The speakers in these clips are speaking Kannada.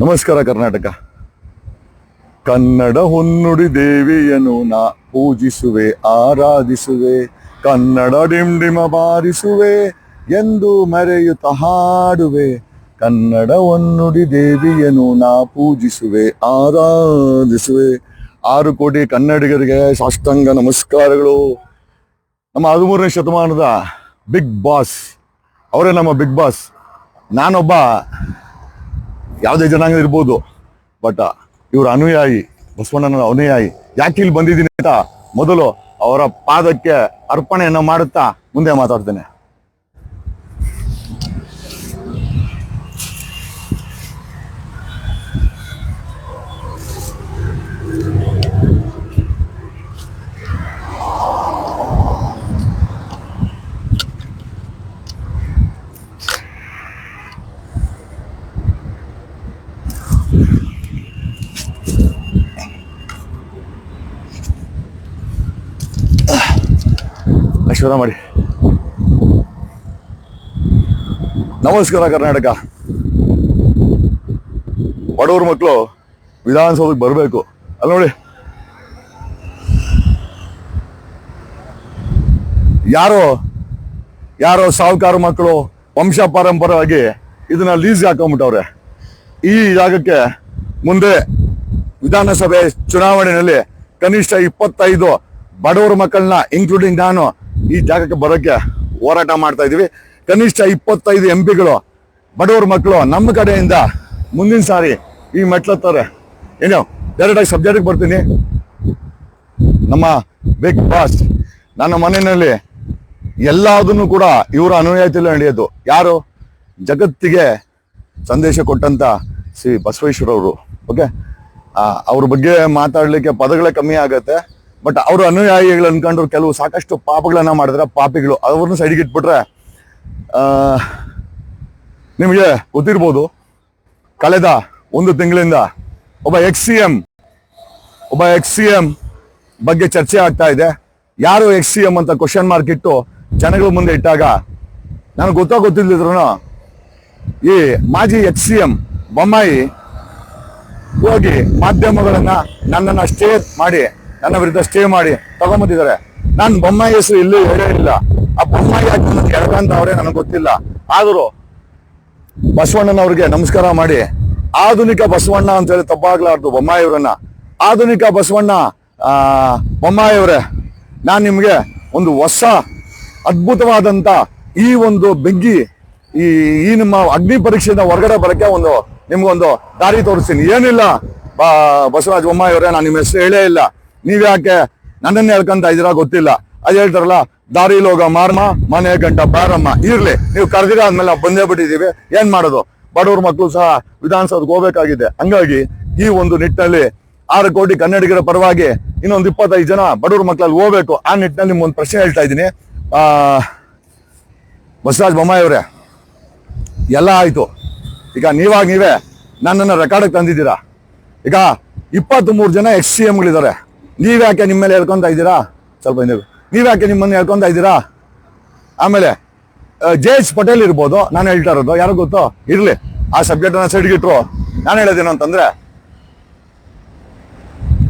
ನಮಸ್ಕಾರ ಕರ್ನಾಟಕ. ಕನ್ನಡ ಹೊನ್ನುಡಿ ದೇವಿಯನು ನಾ ಪೂಜಿಸುವೆ, ಆರಾಧಿಸುವೆ, ಕನ್ನಡ ಡಿಂಡಿಮ ಬಾರಿಸುವೆ ಎಂದು ಮರೆಯುತ್ತ ಹಾಡುವೆ. ಕನ್ನಡ ಹೊನ್ನುಡಿ ದೇವಿಯನು ನಾ ಪೂಜಿಸುವೆ, ಆರಾಧಿಸುವೆ. ಆರು ಕೋಟಿ ಕನ್ನಡಿಗರಿಗೆ ಸಾಷ್ಟಾಂಗ ನಮಸ್ಕಾರಗಳು. ನಮ್ಮ ಹದಿಮೂರನೇ ಶತಮಾನದ ಬಿಗ್ ಬಾಸ್. ಅವರೇ ನಮ್ಮ ಬಿಗ್ ಬಾಸ್. ನಾನೊಬ್ಬ ಯಾವುದೇ ಜನಾಂಗ ಇರ್ಬೋದು ಬಟ್ ಇವರ ಅನುಯಾಯಿ ಬಸವಣ್ಣನ ಅನುಯಾಯಿ. ಯಾಕೆ ಇಲ್ಲಿ ಬಂದಿದ್ದೀನಿ ಅಂತ ಮೊದಲು ಅವರ ಪಾದಕ್ಕೆ ಅರ್ಪಣೆಯನ್ನು ಮಾಡುತ್ತಾ ಮುಂದೆ ಮಾತಾಡ್ತೇನೆ. ಆಶೀರ್ವಾದ ಮಾಡಿ. ನಮಸ್ಕಾರ ಕರ್ನಾಟಕ. ಬಡವ್ರ ಮಕ್ಕಳು ವಿಧಾನಸೌಧಕ್ಕೆ ಬರಬೇಕು. ಅಲ್ಲಿ ನೋಡಿ. ಯಾರೋ ಯಾರೋ ಸಾಹುಕಾರ ಮಕ್ಕಳು ವಂಶ ಪಾರಂಪರವಾಗಿ ಇದನ್ನ ಲೀಸ್ಗೆ ಹಾಕೊಂಡ್ಬಿಟ್ಟವ್ರೆ ಈ ಜಾಗಕ್ಕೆ ಮುಂದೆ ವಿಧಾನಸಭೆ ಚುನಾವಣೆಯಲ್ಲಿ ಕನಿಷ್ಠ ಇಪ್ಪತ್ತೈದು ಬಡವರ ಮಕ್ಕಳನ್ನ ಇನ್ಕ್ಲೂಡಿಂಗ್ ನಾನು ಈ ಜಾಗಕ್ಕೆ ಬರೋಕ್ಕೆ ಹೋರಾಟ ಮಾಡ್ತಾ ಇದ್ದೀವಿ. ಕನಿಷ್ಠ ಇಪ್ಪತ್ತೈದು ಎಂ ಪಿಗಳು ಬಡವರ ಮಕ್ಕಳು ನಮ್ಮ ಕಡೆಯಿಂದ ಮುಂದಿನ ಸಾರಿ ಈ ಮೆಟ್ಲತ್ತಾರೆ ಏನೋ, ಡೈರೆಕ್ಟಾಗಿ ಸಬ್ಜೆಕ್ಟ್ಗೆ ಬರ್ತೀನಿ. ನಮ್ಮ ಬಿಗ್ ಬಾಸ್ ನನ್ನ ಮನೆಯಲ್ಲಿ ಎಲ್ಲದನ್ನು ಕೂಡ ಇವರ ಅನುಯಾಯಿತಿಲ್ಲ ನಡೆಯೋದು. ಯಾರು? ಜಗತ್ತಿಗೆ ಸಂದೇಶ ಕೊಟ್ಟಂತ ಶ್ರೀ ಬಸವೇಶ್ವರವರು. ಓಕೆ ಅವ್ರ ಬಗ್ಗೆ ಮಾತಾಡಲಿಕ್ಕೆ ಪದಗಳೇ ಕಮ್ಮಿ ಆಗತ್ತೆ. ಬಟ್ ಅವರು ಅನುಯಾಯಿಗಳು ಅನ್ಕೊಂಡ್ರು ಕೆಲವು ಸಾಕಷ್ಟು ಪಾಪಗಳನ್ನ ಮಾಡಿದ್ರೆ ಪಾಪಿಗಳು. ಅವ್ರನ್ನ ಸೈಡ್ಗೆ ಇಟ್ಬಿಟ್ರೆ ನಿಮಗೆ ಗೊತ್ತಿರ್ಬೋದು, ಕಳೆದ ಒಂದು ತಿಂಗಳಿಂದ ಒಬ್ಬ ಎಕ್ಸ್ ಸಿ ಎಂ ಒಬ್ಬ ಎಕ್ಸ್ ಸಿ ಎಂ ಬಗ್ಗೆ ಚರ್ಚೆ ಆಗ್ತಾ ಇದೆ. ಯಾರು ಎಕ್ಸ್ ಸಿ ಎಂ ಅಂತ ಕ್ವಶನ್ ಮಾರ್ಕ್ ಇಟ್ಟು ಜನಗಳ ಮುಂದೆ ಇಟ್ಟಾಗ ನನಗೆ ಗೊತ್ತಾ ಗೊತ್ತಿಲ್ಲದ್ರು ಈ ಮಾಜಿ ಎಕ್ಸ್ ಸಿ ಎಂ ಬೊಮ್ಮಾಯಿ ಹೋಗಿ ಮಾಧ್ಯಮಗಳನ್ನ ನನ್ನನ್ನು ಸ್ಟೇ ಮಾಡಿ ನನ್ನ ವಿರುದ್ಧ ಸ್ಟೇ ಮಾಡಿ ತಗೊಂಬಂದಿದ್ದಾರೆ. ನಾನು ಬೊಮ್ಮಾಯಿ ಹೆಸರು ಇಲ್ಲೂ ಹೇಳೇ ಇಲ್ಲ. ಆ ಬೊಮ್ಮಾಯಿ ನನ್ನ ಎಳ್ಕಂತ ಅವ್ರೆ, ನನಗೆ ಗೊತ್ತಿಲ್ಲ. ಆದರೂ ಬಸವಣ್ಣನವ್ರಿಗೆ ನಮಸ್ಕಾರ ಮಾಡಿ, ಆಧುನಿಕ ಬಸವಣ್ಣ ಅಂತ ಹೇಳಿ ತಪ್ಪಾಗ್ಲಾರ್ದು ಬೊಮ್ಮಾಯಿಯವರನ್ನ ಆಧುನಿಕ ಬಸವಣ್ಣ ಬೊಮ್ಮಾಯಿಯವರೇ ನಾನು ನಿಮಗೆ ಒಂದು ಹೊಸ ಅದ್ಭುತವಾದಂಥ ಈ ಒಂದು ಬೆಗ್ಗಿ ಈ ಈ ನಿಮ್ಮ ಅಗ್ನಿ ಪರೀಕ್ಷೆಯಿಂದ ಹೊರಗಡೆ ಬರೋಕ್ಕೆ ಒಂದು, ನಿಮ್ಗೊಂದು ದಾರಿ ತೋರಿಸ್ತೀನಿ. ಏನಿಲ್ಲ ಬಸವರಾಜ ಬೊಮ್ಮಾಯಿಯವರೇ ನಾನು ನಿಮ್ಮ ಹೆಸರು ಹೇಳೇ ಇಲ್ಲ. ನೀವ್ಯಾಕೆ ನನ್ನನ್ನು ಹೇಳ್ಕೊಂತ ಇದ್ದೀರಾ ಗೊತ್ತಿಲ್ಲ. ಅದ್ ಹೇಳ್ತಾರಲ್ಲ ದಾರಿಲಿ ಹೋಗ ಮಾರಮ್ಮ ಮನೆ ಗಂಟ ಬಾರಮ್ಮ, ಇರ್ಲಿ. ನೀವು ಕರೆದಿರ ಆದ್ಮೇಲೆ ಬಂದೇ ಬಿಟ್ಟಿದೀವಿ ಏನ್ ಮಾಡೋದು? ಬಡವ್ರ ಮಕ್ಕಳು ಸಹ ವಿಧಾನಸೌಧಕ್ಕೆ ಹೋಗ್ಬೇಕಾಗಿದೆ. ಹಂಗಾಗಿ ಈ ಒಂದು ನಿಟ್ಟಿನಲ್ಲಿ ಆರು ಕೋಟಿ ಕನ್ನಡಿಗರ ಪರವಾಗಿ ಇನ್ನೊಂದು ಇಪ್ಪತ್ತೈದು ಜನ ಬಡವ್ರ ಮಕ್ಕಳಲ್ಲಿ ಹೋಗ್ಬೇಕು. ಆ ನಿಟ್ಟಿನಲ್ಲಿ ನಿಮ್ಗೊಂದು ಪ್ರಶ್ನೆ ಹೇಳ್ತಾ ಇದ್ದೀನಿ. ಬಸವರಾಜ ಬೊಮ್ಮಾಯಿ ಅವರೇ, ಎಲ್ಲ ಆಯ್ತು. ಈಗ ನೀವಾಗ ನೀವೇ ನನ್ನನ್ನು ರೆಕಾರ್ಡಿಗೆ ತಂದಿದ್ದೀರಾ? ಈಗ ಇಪ್ಪತ್ತ್ ಮೂರು ಜನ ಎಕ್ಸ್ ಸಿ ಎಂಗಳಿದ್ದಾರೆ ನೀವ್ಯಾಕೆ ನಿಮ್ಮ ಮೇಲೆ ಹೇಳ್ಕೊಂತ ಇದ್ದೀರಾ? ಸ್ವಲ್ಪ ಹಿಂದೆ ನೀವ್ಯಾಕೆ ನಿಮ್ಮನ್ನು ಹೇಳ್ಕೊಂತ ಇದ್ದೀರಾ? ಆಮೇಲೆ ಜೆ ಎಚ್ ಪಟೇಲ್ ಇರ್ಬೋದು, ನಾನು ಹೇಳ್ತಾ ಇರೋದು. ಯಾರು ಗೊತ್ತೋ? ಇರ್ಲಿ. ಆ ಸಬ್ಜೆಕ್ಟ್ ಅನ್ನ ಸೈಡ್ಗೆ ಇಟ್ರು ನಾನು ಹೇಳೋದೇನು ಅಂತಂದ್ರೆ,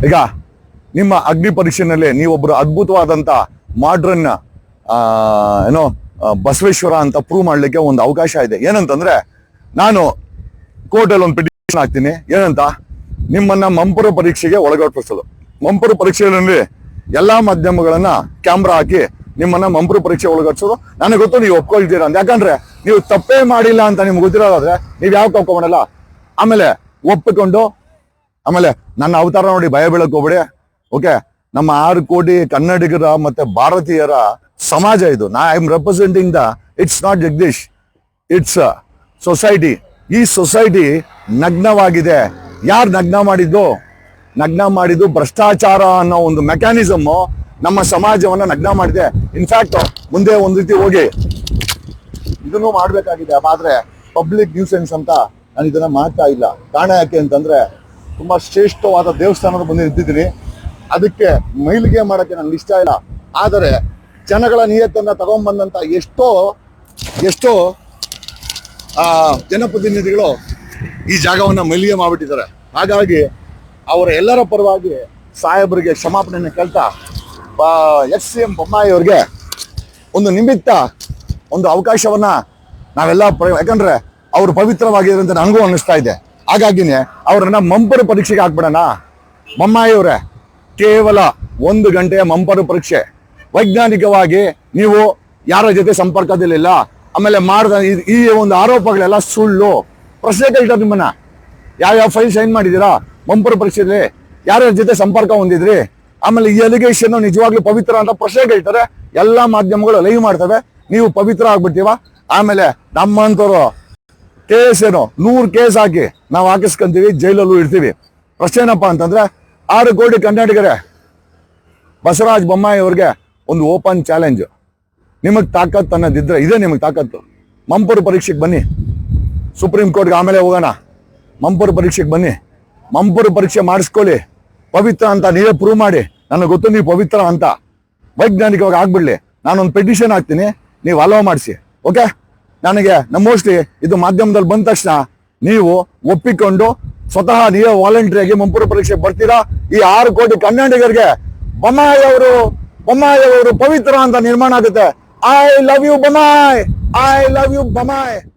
ಈಗ ನಿಮ್ಮ ಅಗ್ನಿ ಪರೀಕ್ಷೆನಲ್ಲಿ ನೀವೊಬ್ರು ಅದ್ಭುತವಾದಂತ ಮಾಡ್ರನ್ ಏನೋ ಬಸವೇಶ್ವರ ಅಂತ ಪ್ರೂವ್ ಮಾಡ್ಲಿಕ್ಕೆ ಒಂದು ಅವಕಾಶ ಇದೆ. ಏನಂತಂದ್ರೆ, ನಾನು ಕೋರ್ಟಲ್ಲಿ ಒಂದು ಪಿಟಿಷನ್ ಹಾಕ್ತೀನಿ. ಏನಂತ? ನಿಮ್ಮನ್ನ ಮಂಪುರ ಪರೀಕ್ಷೆಗೆ ಒಳಗೊಟ್ಟಿಸೋದು ಮಂಪರ ಪರೀಕ್ಷೆಗಳಲ್ಲಿ ಎಲ್ಲಾ ಮಾಧ್ಯಮಗಳನ್ನ ಕ್ಯಾಮ್ರಾ ಹಾಕಿ ನಿಮ್ಮನ್ನ ಮಂಪರು ಪರೀಕ್ಷೆ ಒಳಗಡಿಸೋದು. ನನಗೆ ಗೊತ್ತು ನೀವು ಒಪ್ಕೊಳ್ತೀರಾ ಅಂತ. ಯಾಕಂದ್ರೆ ನೀವು ತಪ್ಪೇ ಮಾಡಿಲ್ಲ ಅಂತ ನಿಮ್ಗೆ ಗೊತ್ತಿರೋದಾದ್ರೆ ನೀವು ಯಾವ ಮಾಡಲ್ಲ. ಆಮೇಲೆ ಒಪ್ಪಿಕೊಂಡು, ಆಮೇಲೆ ನನ್ನ ಅವತಾರ ನೋಡಿ ಭಯ ಬೀಳಕ್ ಹೋಗ್ಬೇಡಿ. ಓಕೆ ನಮ್ಮ ಆರು ಕೋಟಿ ಕನ್ನಡಿಗರ ಮತ್ತೆ ಭಾರತೀಯರ ಸಮಾಜ ಇದು. ನಾ I am representing the it's not Jagadish it's society ಈ ಸೊಸೈಟಿ ನಗ್ನವಾಗಿದೆ. ಯಾರು ನಗ್ನ ಮಾಡಿದ್ದು? ನಗ್ನ ಮಾಡಿದ್ದು ಭ್ರಷ್ಟಾಚಾರ ಅನ್ನೋ ಒಂದು ಮೆಕ್ಯಾನಿಸಮ್ ನಮ್ಮ ಸಮಾಜವನ್ನ ನಗ್ನ ಮಾಡಿದೆ. ಇನ್ಫ್ಯಾಕ್ಟ್ ಮುಂದೆ ಒಂದು ರೀತಿ ಹೋಗಿ. ಇದನ್ನು ಮಾಡಬೇಕಾಗಿದೆ, ಆದ್ರೆ ಪಬ್ಲಿಕ್ ನ್ಯೂಸೆನ್ಸ್ ಅಂತ ನಾನು ಇದನ್ನ ಮಾಡ್ತಾ ಇಲ್ಲ. ಕಾರಣ ಯಾಕೆ ಅಂತಂದ್ರೆ ತುಂಬಾ ಶ್ರೇಷ್ಠವಾದ ದೇವಸ್ಥಾನದ ಮುಂದೆ ನಿಂತಿದ್ದೀನಿ. ಅದಕ್ಕೆ ಮೈಲಿಗೆ ಮಾಡಕ್ಕೆ ನನ್ಗೆ ಇಷ್ಟ ಇಲ್ಲ. ಆದರೆ ಜನಗಳ ನಿಯತ್ತನ್ನ ತಗೊಂಡ್ಬಂದಂತ ಎಷ್ಟೋ ಎಷ್ಟೋ ಜನಪ್ರತಿನಿಧಿಗಳು ಈ ಜಾಗವನ್ನ ಮೈಲಿಗೆ ಮಾಡ್ಬಿಟ್ಟಿದ್ದಾರೆ. ಹಾಗಾಗಿ ಅವರ ಎಲ್ಲರ ಪರವಾಗಿ ಸಾಹೇಬರಿಗೆ ಕ್ಷಮಾಪಣೆಯನ್ನು ಕೇಳ್ತಾ ಎಸ್ ಸಿ ಎಂ ಬೊಮ್ಮಾಯಿ ಅವ್ರಿಗೆ ಒಂದು ನಿಮಿತ್ತ ಒಂದು ಅವಕಾಶವನ್ನ ನಾವೆಲ್ಲ ಯಾಕಂದ್ರೆ ಅವರು ಪವಿತ್ರವಾಗಿದೆ ಅಂತ ನನಗೂ ಅನ್ನಿಸ್ತಾ ಇದೆ. ಹಾಗಾಗಿನೇ ಅವ್ರನ್ನ ಮಂಪರು ಪರೀಕ್ಷೆಗೆ ಹಾಕ್ಬಿಡೋಣ. ಬೊಮ್ಮಾಯಿ ಅವರೇ, ಕೇವಲ ಒಂದು ಗಂಟೆಯ ಮಂಪರು ಪರೀಕ್ಷೆ. ವೈಜ್ಞಾನಿಕವಾಗಿ ನೀವು ಯಾರ ಜೊತೆ ಸಂಪರ್ಕದಲ್ಲಿಲ್ಲ, ಆಮೇಲೆ ಮಾಡಿದ ಈ- ಈ ಒಂದು ಆರೋಪಗಳೆಲ್ಲ ಸುಳ್ಳು. ಪ್ರಶ್ನೆ ಕೇಳ್ತಾರೆ ನಿಮ್ಮನ್ನ. ಯಾವ್ಯಾವ ಫೈಲ್ ಸೈನ್ ಮಾಡಿದ್ದೀರಾ? ಮಂಪರು ಪರೀಕ್ಷೆಯಲ್ಲಿ ಯಾರ್ಯಾರ ಜೊತೆ ಸಂಪರ್ಕ ಹೊಂದಿದ್ರಿ? ಆಮೇಲೆ ಈ ಅಲಿಗೇಷನ್ ನಿಜವಾಗ್ಲೂ ಪವಿತ್ರ ಅಂತ ಪ್ರಶ್ನೆ ಕೇಳ್ತಾರೆ. ಎಲ್ಲಾ ಮಾಧ್ಯಮಗಳು ಲೈವ್ ಮಾಡ್ತವೆ. ನೀವು ಪವಿತ್ರ ಆಗ್ಬಿಡ್ತೀವ? ಆಮೇಲೆ ನಮ್ಮಂತರು ಕೇಸ್ ಏನು? ನೂರು ಕೇಸ್ ಹಾಕಿ ನಾವು ಹಾಕಿಸ್ಕೊಂತೀವಿ, ಜೈಲಲ್ಲೂ ಇರ್ತೀವಿ. ಪ್ರಶ್ನೆ ಏನಪ್ಪ ಅಂತಂದ್ರೆ, ಆರು ಕೋಟಿ ಕನ್ನಡಿಗರೇ ಬಸವರಾಜ ಬೊಮ್ಮಾಯಿ ಅವ್ರಿಗೆ ಒಂದು ಓಪನ್ ಚಾಲೆಂಜ್ ನಿಮಗೆ ತಾಕತ್ತು ಅನ್ನೋದಿದ್ರೆ ಇದೇ ನಿಮಗೆ ತಾಕತ್ತು. ಮಂಪುರ ಪರೀಕ್ಷೆಗೆ ಬನ್ನಿ. ಸುಪ್ರೀಂ ಕೋರ್ಟ್ಗೆ ಆಮೇಲೆ ಹೋಗೋಣ. ಮಂಪುರ ಪರೀಕ್ಷೆಗೆ ಬನ್ನಿ. ಮಂಪರು ಪರೀಕ್ಷೆ ಮಾಡಿಸ್ಕೊಳ್ಳಿ. ಪವಿತ್ರ ಅಂತ ನೀವೇ ಪ್ರೂವ್ ಮಾಡಿ. ನನಗೆ ಗೊತ್ತು ನೀವು ಪವಿತ್ರ ಅಂತ. ವೈಜ್ಞಾನಿಕವಾಗಿ ಆಗ್ಬಿಡ್ಲಿ. ನಾನೊಂದು ಪೆಟಿಷನ್ ಹಾಕ್ತೀನಿ. ನೀವು ಅಲೋ ಮಾಡಿಸಿ. ಓಕೆ ನನಗೆ ನಮ್ಮ ಮೋಸ್ಟ್ಲಿ ಇದು ಮಾಧ್ಯಮದಲ್ಲಿ ಬಂದ ತಕ್ಷಣ ನೀವು ಒಪ್ಪಿಕೊಂಡು ಸ್ವತಃ ನೀವೇ ವಾಲಂಟ್ರಿಯಾಗಿ ಮಂಪುರ ಪರೀಕ್ಷೆ ಬರ್ತೀರಾ? ಈ ಆರು ಕೋಟಿ ಕನ್ನಡಿಗರಿಗೆ ಬೊಮ್ಮಾಯಿ ಅವರು ಬೊಮ್ಮಾಯಿ ಅವರು ಪವಿತ್ರ ಅಂತ ನಿರ್ಮಾಣ ಆಗುತ್ತೆ. I love you Bommai. I love you Bommai.